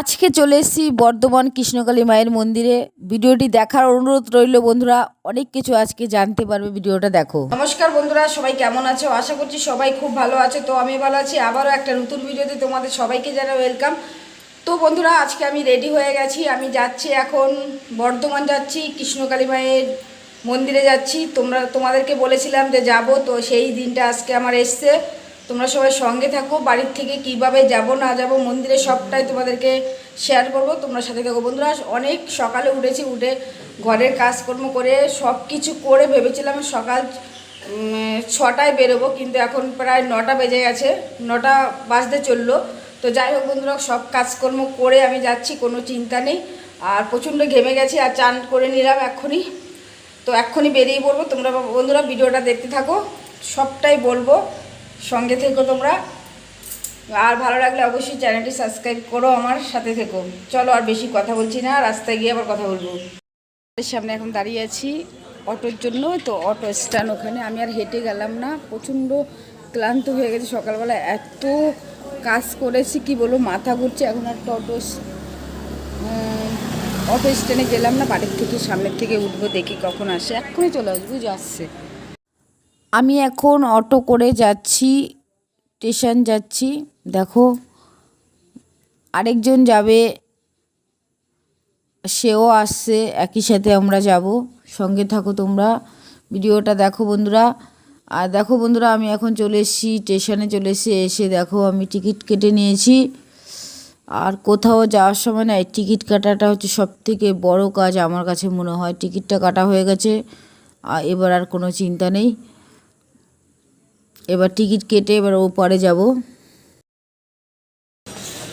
আজকে চলে এসেছি বর্ধমান কৃষ্ণকালী মায়ের মন্দিরে। ভিডিওটি দেখার অনুরোধ রইল বন্ধুরা, অনেক কিছু আজকে জানতে পারবে, ভিডিওটা দেখো। নমস্কার বন্ধুরা, সবাই কেমন আছো? আশা করছি সবাই খুব ভালো আছে। তো আমি ভালো আছি, আবারও একটা নতুন ভিডিওতে তোমাদের সবাইকে জানা ওয়েলকাম তো বন্ধুরা, আজকে আমি রেডি হয়ে গেছি। আমি যাচ্ছি এখন বর্ধমান যাচ্ছি, কৃষ্ণকালী মায়ের মন্দিরে যাচ্ছি। তোমরা, তোমাদেরকে বলেছিলাম যে যাব, তো সেই দিনটা আজকে আমার এসছে। তোমরা সবাই সঙ্গে থাকো, বাড়ির থেকে কীভাবে যাব, না যাব, মন্দিরে সবটাই তোমাদেরকে শেয়ার করব। তোমরা সাথে থাকো বন্ধুরা অনেক সকালে উঠেছি, উঠে ঘরের কাজকর্ম করে সব কিছু করে ভেবেছিলাম সকাল ছটায় বেরোবো, কিন্তু এখন প্রায় নটা বেজে গেছে, নটা বাজতে চলল। তো যাই হোক বন্ধুরা, সব কাজকর্ম করে আমি যাচ্ছি, কোনো চিন্তা নেই। আর প্রচণ্ড ঘেমে গেছি, আর চান করে নিলাম এক্ষুনি। তো এক্ষুনি বেরিয়ে পড়ব। তোমরা বন্ধুরা, ভিডিওটা দেখতে থাকো, সবটাই বলব। সঙ্গে থেকো তোমরা। আর ভালো লাগলে অবশ্যই চ্যানেলটি সাবস্ক্রাইব করো আমার সাথে থেকো। চলো আর বেশি কথা বলছি না, রাস্তায় গিয়ে আবার কথা বলব। সামনে এখন দাঁড়িয়ে আছি অটোর জন্য, তো অটো স্ট্যান্ড ওখানে। আমি আর হেঁটে গেলাম না, প্রচণ্ড ক্লান্ত হয়ে গেছে। সকালবেলা এত কাজ করেছি, কি বলব, মাথা ঘুরছে। এখন একটা অটো অটো স্ট্যান্ডে গেলাম না, বাড়ির থেকে, সামনের থেকে উঠবো, দেখি কখন আসে। এক্ষুনি চলে আসব যে আসছে। আমি এখন অটো করে যাচ্ছি, স্টেশন যাচ্ছি। দেখো, আরেকজন যাবে, সেও আসছে, একই সাথে আমরা যাব। সঙ্গে থাকো তোমরা, ভিডিওটা দেখো বন্ধুরা। আর দেখো বন্ধুরা, আমি এখন চলে এসেছি, স্টেশনে চলে এসে এসে দেখো আমি টিকিট কেটে নিয়েছি। আর কোথাও যাওয়ার সময় না, এই টিকিট কাটাটা হচ্ছে সব থেকে বড়ো কাজ আমার কাছে মনে হয়। টিকিটটা কাটা হয়ে গেছে, আর এবার আর কোনো চিন্তা নেই। এবার টিকিট কেটে এবার ও পরে যাব।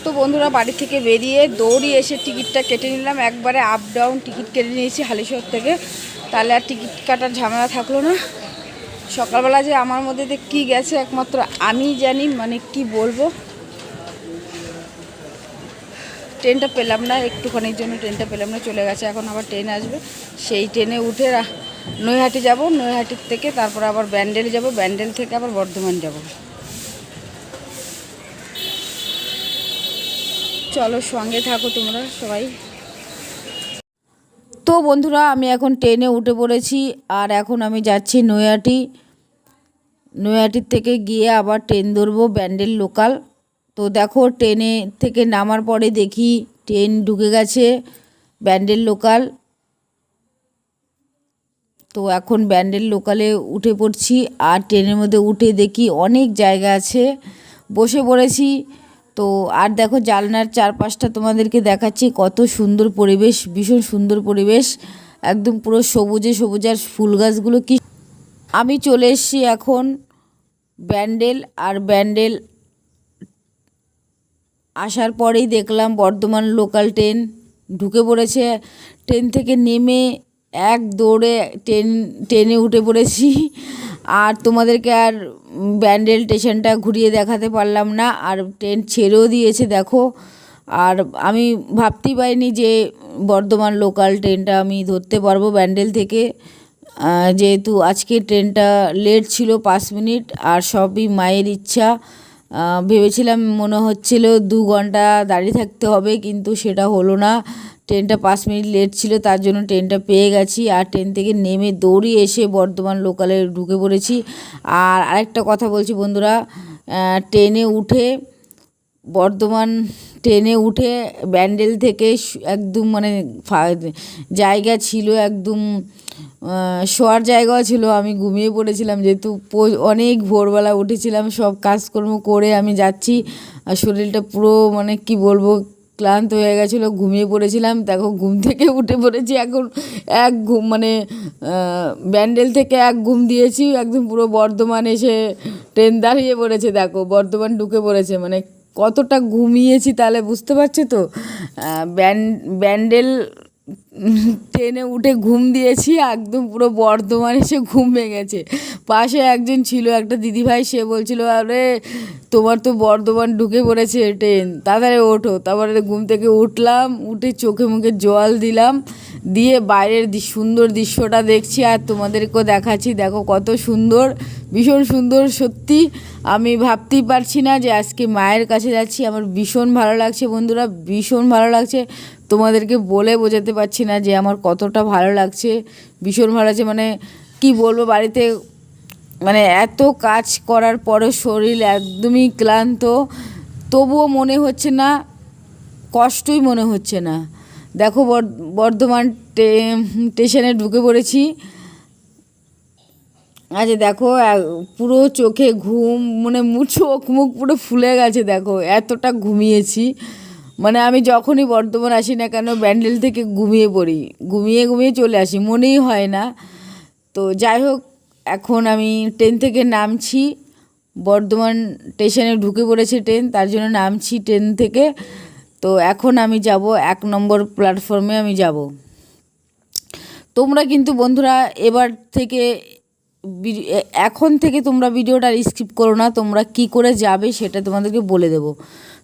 তো বন্ধুরা বাড়ি থেকে বেরিয়ে দৌড়ি এসে টিকিটটা কেটে নিলাম। একবারে আপ ডাউন টিকিট কেটে নিয়েছি হালিশহর থেকে। তাহলে আর টিকিট কাটার ঝামেলা থাকল না। সকালবেলা যে আমার মধ্যে দিয়ে কী গেছে একমাত্র আমি জানি মানে কি বলব? ট্রেনটা পেলাম না, একটুখানির জন্য ট্রেনটা পেলাম না, চলে গেছে। এখন আবার ট্রেন আসবে। সেই ট্রেনে উঠে নৈহাটি যাব নৈহাটির থেকে তারপর আবার ব্যান্ডেল যাব, ব্যান্ডেল থেকে আবার বর্ধমান যাব। চলো সঙ্গে থাকো তোমরা সবাই। তো বন্ধুরা, আমি এখন ট্রেনে উঠে পড়েছি, আর এখন আমি যাচ্ছি নৈহাটি। নৈহাটির থেকে গিয়ে আবার ট্রেন ধরবো, ব্যান্ডেল লোকাল। তো দেখো, ট্রেনে থেকে নামার পরে দেখি ট্রেন ঢুকে গেছে, ব্যান্ডেল লোকাল। তো এখন ব্যান্ডেল লোকালে উঠে পড়ছি আর ট্রেনের মধ্যে উঠে দেখি অনেক জায়গা আছে। বসে পড়েছি। তো আর দেখো জালনার চারপাশটা তোমাদেরকে দেখাচ্ছি, কত সুন্দর পরিবেশ, ভীষণ সুন্দর পরিবেশ। একদম পুরো সবুজে সবুজ আর ফুল গাছগুলো কি আমি চলে এসেছি এখন ব্যান্ডেল আর ব্যান্ডেল আসার পরেই দেখলাম বর্ধমান লোকাল ট্রেন ঢুকে পড়েছে। ট্রেন থেকে নেমে এক দৌড়ে ট্রেন ট্রেনে উঠে পড়েছি। আর তোমাদেরকে আর ব্যান্ডেল স্টেশনটা ঘুরিয়ে দেখাতে পারলাম না। আর ট্রেন ছেড়েও দিয়েছে, দেখো। আর আমি ভাবতেই পারিনি যে বর্ধমান লোকাল ট্রেনটা আমি ধরতে পারব ব্যান্ডেল থেকে। যেহেতু আজকে ট্রেনটা লেট ছিল পাঁচ মিনিট, আর সবই মায়ের ইচ্ছা। ভেবেছিলাম মনে হচ্ছিল দু ঘণ্টা দাঁড়িয়ে থাকতে হবে, কিন্তু সেটা হলো না। ট্রেনটা পাঁচ মিনিট লেট ছিল, তার জন্য ট্রেনটা পেয়ে গেছি আর ট্রেন থেকে নেমে দৌড়িয়ে এসে বর্ধমান লোকালে ঢুকে পড়েছি। আর আরেকটা কথা বলছি বন্ধুরা ট্রেনে উঠে, বর্ধমান ট্রেনে উঠে ব্যান্ডেল থেকে একদম মানে জায়গা ছিল একদম শোয়ার জায়গাও ছিল, আমি ঘুমিয়ে পড়েছিলাম যেহেতু অনেক ভোরবেলা উঠেছিলাম, সব কাজকর্ম করে আমি যাচ্ছি, আর শরীরটা পুরো মানে কি বলব, ক্লান্ত হয়ে গেছিল, ঘুমিয়ে পড়েছিলাম, দেখো ঘুম থেকে উঠে পড়েছি এখন, এক ঘুম মানে ব্যান্ডেল থেকে এক ঘুম দিয়েছি, একদম পুরো বর্ধমান এসে ট্রেন দাঁড়িয়ে পড়েছে, দেখো বর্ধমান ঢুকে পড়েছে মানে কতটা ঘুমিয়েছি তাহলে বুঝতে পারছ তো? ব্যান্ড ব্যান্ডেল ট্রেনে উঠে ঘুম দিয়েছি, একদম পুরো বর্ধমান এসে ঘুম ভেঙেছে। পাশে একজন ছিল, একটা দিদিভাই, সে বলছিল, আরে, তোমার তো বর্ধমান ঢুকে পড়েছে ট্রেন। তাড়াতাড়ি ওঠো। তারপরে ঘুম থেকে উঠলাম, উঠে চোখে মুখে জল দিলাম, দিয়ে বাইরের সুন্দর দৃশ্যটা দেখছি আর তোমাদেরকেও দেখাচ্ছি। দেখো কত সুন্দর, ভীষণ সুন্দর, সত্যি। আমি ভাবতেই পারছি না যে আজকে মায়ের কাছে যাচ্ছি। আমার ভীষণ ভালো লাগছে বন্ধুরা, ভীষণ ভালো লাগছে। তোমাদেরকে বলে বোঝাতে পারছি না যে আমার কতটা ভালো লাগছে। ভীষণ ভালো লাগছে মানে কি বলব, বাড়িতে মানে এত কাজ করার পরও শরীর একদমই ক্লান্ত। তবুও মনে হচ্ছে না, কষ্টই মনে হচ্ছে না। দেখো বর্ধমান স্টেশনে ঢুকে পড়েছি। আচ্ছা দেখো পুরো চোখে ঘুম মানে মু চোখ মুখ পুরো ফুলে গেছে, দেখো, এতটা ঘুমিয়েছি। মানে আমি যখনই বর্ধমান আসি না কেন, ব্যান্ডেল থেকে ঘুমিয়ে পড়ি। ঘুমিয়ে ঘুমিয়ে চলে আসি, মনেই হয় না। তো যাই হোক, এখন আমি ট্রেন থেকে নামছি। বর্ধমান স্টেশনে ঢুকে পড়েছে ট্রেন, তার জন্য নামছি ট্রেন থেকে। তো এখন আমি যাব এক নম্বর প্ল্যাটফর্মে আমি যাব। তোমরা কিন্তু বন্ধুরা এবার থেকে এখন থেকে তোমরা ভিডিওটা স্কিপ করো না, তোমরা কি করে যাবে সেটা তোমাদেরকে বলে দেব।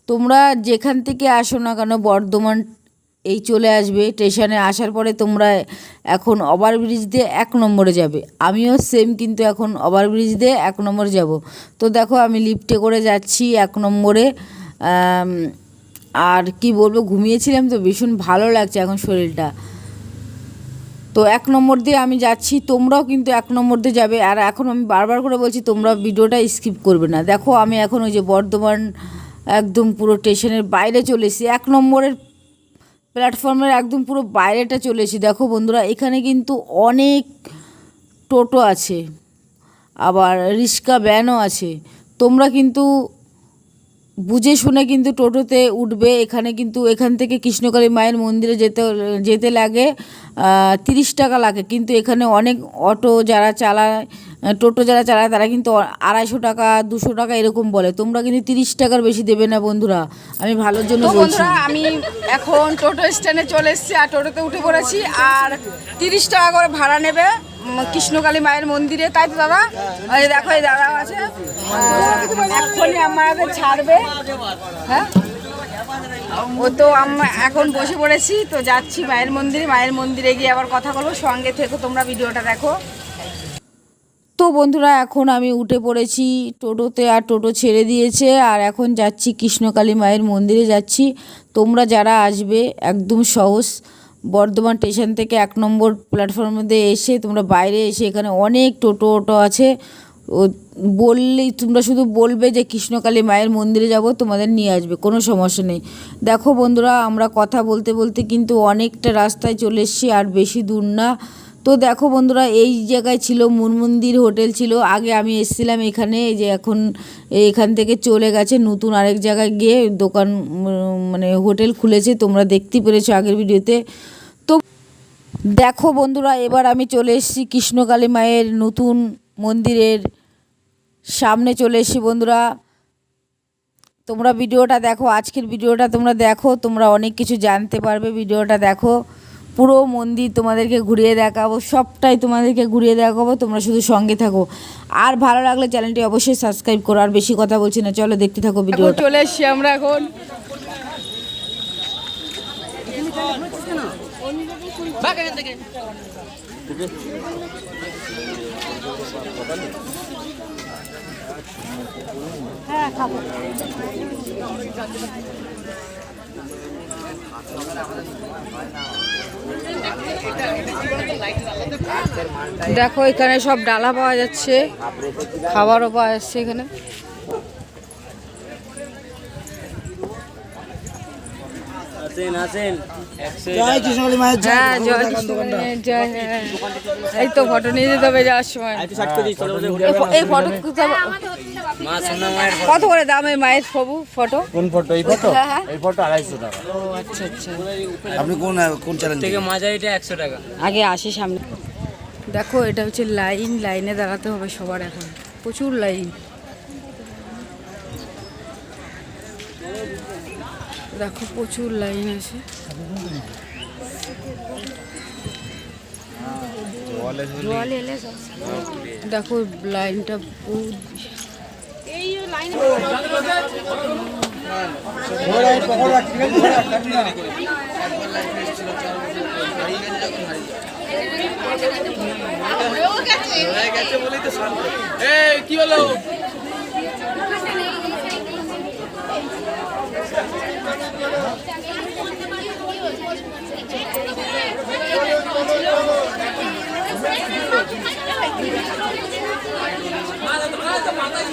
তোমরা যেখান থেকে আসো না কেন, বর্ধমান এই চলে আসবে। স্টেশনে আসার পরে তোমরা এখন ওভারব্রিজ দিয়ে এক নম্বরে যাবে। আমিও সেম কিন্তু এখন ওভারব্রিজ দিয়ে এক নম্বরে যাব। তো দেখো আমি লিফটে করে যাচ্ছি এক নম্বরে। আর কি বলব, ঘুমিয়েছিলাম তো, ভীষণ ভালো লাগছে এখন শরীরটা। তো এক নম্বর দিয়ে আমি যাচ্ছি, তোমরাও কিন্তু এক নম্বর দিয়ে যাবে। আর এখন আমি বারবার করে বলছি, তোমরা ভিডিওটা স্কিপ করবে না। দেখো আমি এখন ওই যে বর্ধমান একদম পুরো স্টেশনের বাইরে চলে এসেছি। এক নম্বরের প্ল্যাটফর্মের একদম পুরো বাইরেটা চলে এসেছি। দেখো বন্ধুরা, এখানে কিন্তু অনেক টোটো আছে, আবার রিক্সা ভ্যানও আছে। তোমরা কিন্তু বুঝে শুনে কিন্তু টোটোতে উঠবে। এখানে কিন্তু এখান থেকে কৃষ্ণকালী মায়ের মন্দিরে যেতে যেতে লাগে তিরিশ টাকা লাগে। কিন্তু এখানে অনেক অটো যারা চালায় টোটো যারা চালায় তারা কিন্তু আড়াইশো টাকা দুশো টাকা এরকম বলে। তোমরা কিন্তু তিরিশ টাকার বেশি দেবে না বন্ধুরা। আমি ভালোর জন্য বন্ধুরা আমি এখন টোটো স্ট্যান্ডে চলে এসেছি আর টোটোতে উঠে পড়েছি। আর তিরিশ টাকা করে ভাড়া নেবে কৃষ্ণকালী মায়ের মন্দিরে। তাই তো দাদা? ওই দেখো এই দাদা আছে। এক্ষুনি আমাদের ছাড়বে। হ্যাঁ? ও তো আমরা এখন বসে পড়েছি। তো যাচ্ছি মায়ের মন্দিরে। মায়ের মন্দিরে গিয়ে আবার কথা বলব। সঙ্গে থেকো তোমরা ভিডিওটা দেখো। তো বন্ধুরা, এখন আমি উঠে পড়েছি টোটোতে আর টোটো ছেড়ে দিয়েছে। আর এখন যাচ্ছি কৃষ্ণকালী মায়ের মন্দিরে যাচ্ছি। তোমরা যারা আসবে, একদম সহজ। বর্ধমান স্টেশন থেকে এক নম্বর প্ল্যাটফর্মে দিয়ে এসে তোমরা বাইরে এসে এখানে অনেক টোটো অটো আছে। ও বললেই তোমরা শুধু বলবে যে কৃষ্ণকালী মায়ের মন্দিরে যাব, তোমাদের নিয়ে আসবে, কোনো সমস্যা নেই। দেখো বন্ধুরা, আমরা কথা বলতে বলতে কিন্তু অনেকটা রাস্তায় চলে এসেছি, আর বেশি দূর না। তো দেখো বন্ধুরা, এই জায়গায় ছিল মন্দির হোটেল ছিল। আগে আমি এসেছিলাম এখানে যে এখন এখান থেকে চলে গেছে নতুন আরেক জায়গায় গিয়ে দোকান মানে হোটেল খুলেছে, তোমরা দেখতে পেরেছ আগের ভিডিওতে। তো দেখো বন্ধুরা, এবার আমি চলে এসেছি কৃষ্ণকালী মায়ের নতুন মন্দিরের সামনে চলে এসেছি বন্ধুরা। তোমরা ভিডিওটা দেখো, আজকের ভিডিওটা তোমরা দেখো, তোমরা অনেক কিছু জানতে পারবে ভিডিওটা দেখো। পুরো মন্দির তোমাদেরকে ঘুরিয়ে দেখাবো সবটাই তোমাদেরকে ঘুরিয়ে দেখাবো তোমরা শুধু সঙ্গে থাকো। আর ভালো লাগলে চ্যানেলটি অবশ্যই সাবস্ক্রাইব করো আর বেশি কথা বলছি না চলো দেখতে থাকো ভিডিওটা। চলে এসেছি আমরা এখন। দেখো এখানে সব ডালা পাওয়া যাচ্ছে। খাবারও পাওয়া যাচ্ছে এখানে। হ্যাঁ হ্যাঁ। এই তো ফটো নিয়ে যেতে হবে যাওয়ার সময়। এই ফটো কত করে দাম এই মায়ের সবু ফটো? কোন ফটো? এই ফটো? হ্যাঁ হ্যাঁ। এই ফটো আড়াইশো টাকা। ও আচ্ছা আচ্ছা। আপনি কোন কোন চ্যানেল থেকে মাঝারিটা একশো টাকা। আগে আসি সামনে। দেখো এটা হচ্ছে লাইন লাইনে দাঁড়াতে হবে সবার এখন। প্রচুর লাইন। দেখো প্রচুর লাইন আছে। দেখো লাইনটা কি হলো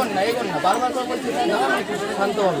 এগোন না এগোন না। বারবার শান্ত হবে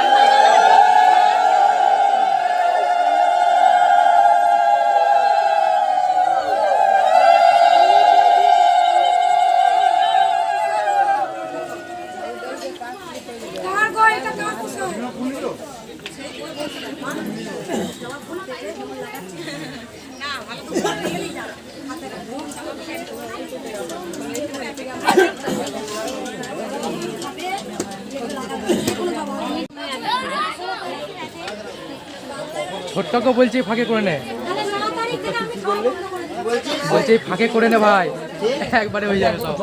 ছোট্টকে বলছি ফাঁকে করে নে। বলছি ফাঁকে করে নে ভাই। একবারে হয়ে যাবে সব।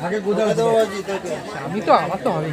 ফাঁকে আমি তো আমার তো হবেই